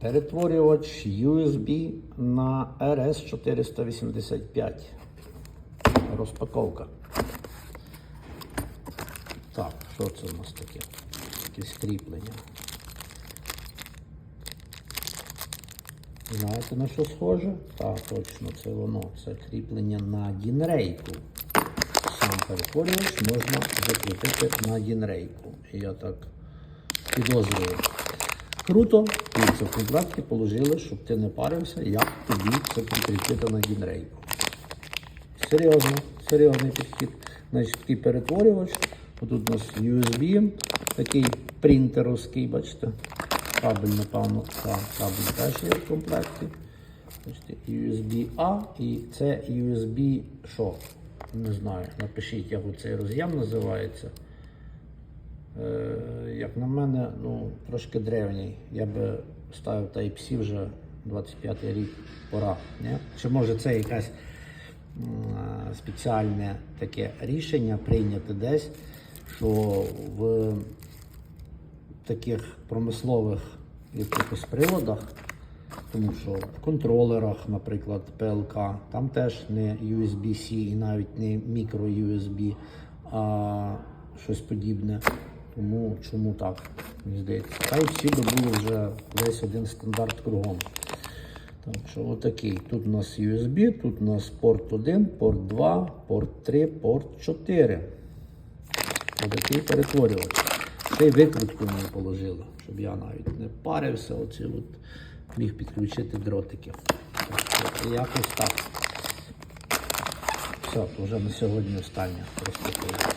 Перетворювач USB на RS485. Розпаковка. Так, що це у нас таке? Якесь кріплення. Знаєте на що схоже? Так, точно, це воно. Це кріплення на дінрейку. Сам перетворювач можна закріпити на дінрейку. Я так підозрюю. Круто, і це в комплекті положили, щоб ти не парився, як тобі це прикріпити на дінрейку. Серйозно, серйозний підхід. Значить, такий перетворювач. Тут у нас USB, такий принтеровський, бачите. Кабель, напевно, так, кабель теж є в комплекті. USB-A і це USB що? Не знаю. Напишіть, як цей роз'єм називається. Е, як на мене, ну, трошки древній. Я би ставив Type-C вже 25-й рік пора. Ні? Чи може це якась м, е, спеціальне таке рішення прийняти десь, що в таких промислових якихось приладах, тому що в контролерах, наприклад, PLK, там теж не USB-C і навіть не micro-USB, а щось подібне. Тому чому так? Мені здається. Type-C би було вже десь один стандарт кругом. Так що отакий. Тут у нас USB, тут у нас порт 1, порт 2, порт 3, порт 4. Отакий перетворювач. Ще й викрутку мені положили, щоб я навіть не парився, оці от міг підключити дротики. Так Якось так. Все, вже на сьогодні остання розпаковка.